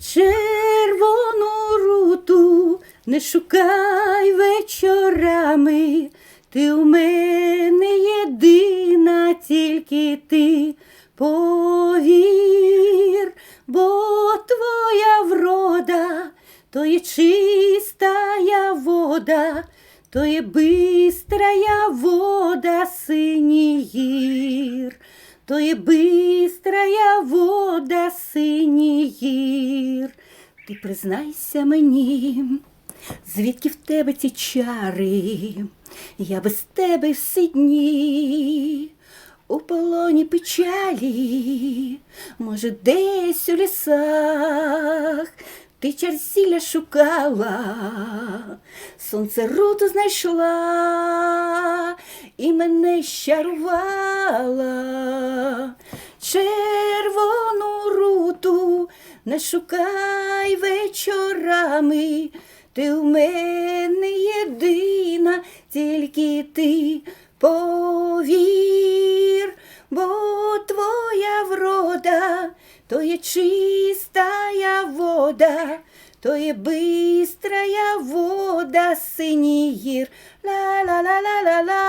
Червону руту не шукай вечорами, ти у мене єдина, тільки ти повір, бо твоя врода, то є чистая вода, то є бистрая вода синіх гір. То є бистрая вода синіх гір. Ти признайся мені, звідки в тебе ці чари, я без тебе всі дні. У полоні печалі, може, десь у лісах ти чарсіля шукала, сонце руту знайшла і мене щарувала. Червону руту не шукай вечорами, ти у мене єдина, тільки ти повір, бо твоя врода, то є чистая вода, то є бистрая вода синіх гір. Ла-ла-ла-ла-ла-ла,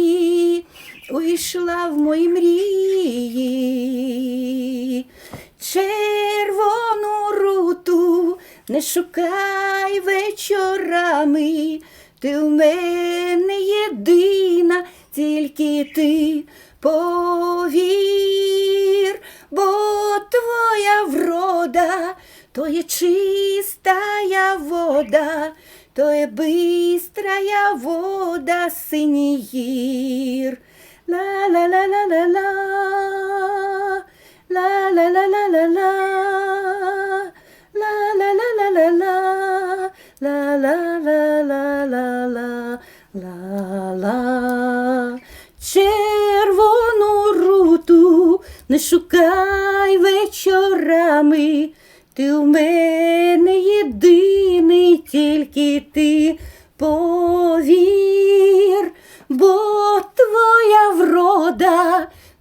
увійшла в мої мрії. Червону руту не шукай вечорами, ти в мене єдина, тільки ти повір, бо твоя врода, то є чистая вода, то є бистрая вода синіх гір. Ла-ла. Червону руту не шукай вечорами, ти у мене єдиний, тільки ти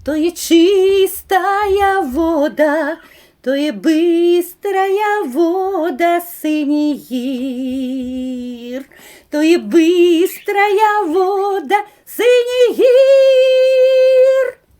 то є чистая вода, то є бистрая вода синіх гір, то є бистрая вода синіх гір.